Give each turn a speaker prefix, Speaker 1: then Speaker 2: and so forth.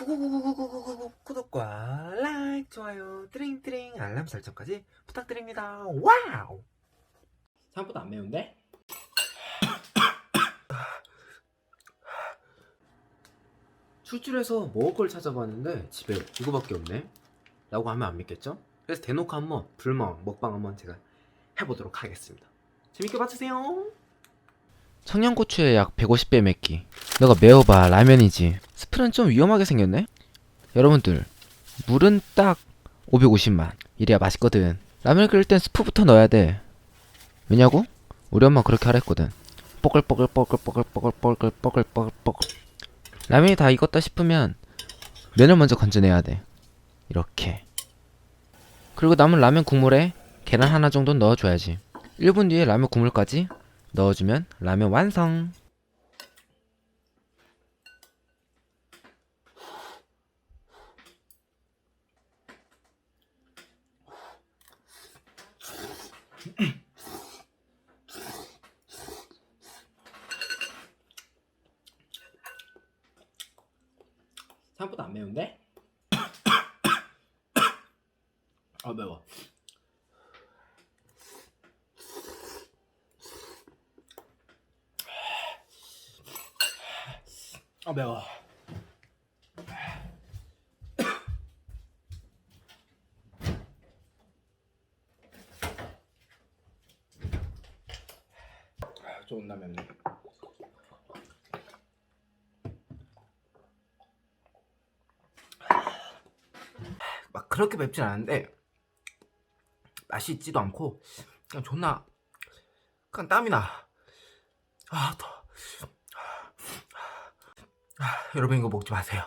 Speaker 1: 구구구구구구구구 구독과 라이크 좋아요 띠링띠링 알람 설정까지 부탁드립니다. 와우!
Speaker 2: 생각보다 안 매운데?
Speaker 1: 출출해서 먹을 걸 찾아봤는데 집에 이거밖에 없네? 라고 하면 안 믿겠죠? 그래서 대놓고 한번 불멍 먹방 한번 제가 해보도록 하겠습니다. 재밌게 봐주세요!
Speaker 3: 청양고추에 약 150배 맵기. 너가 매워봐 라면이지 스프는 좀 위험하게 생겼네? 여러분들 물은 딱 550만. 이래야 맛있거든. 라면 끓일 땐 스프부터 넣어야 돼. 왜냐고? 우리 엄마 그렇게 하랬거든. 뽀글뽀글 뽀글뽀글 뽀글뽀글 뽀글뽀글 뽀글. 라면이 다 익었다 싶으면 면을 먼저 건져내야 돼. 이렇게. 그리고 남은 라면 국물에 계란 하나 정도 넣어줘야지. 1분 뒤에 라면 국물까지 넣어주면 라면 완성.
Speaker 2: 생각보다 안 매운데? 아 매워 아 매워 아, 맵네
Speaker 1: 막 그렇게 맵진 않은데 맛이 있지도 않고 그냥 존나 그냥 땀이 나. 아, 더. 아, 여러분 이거 먹지 마세요.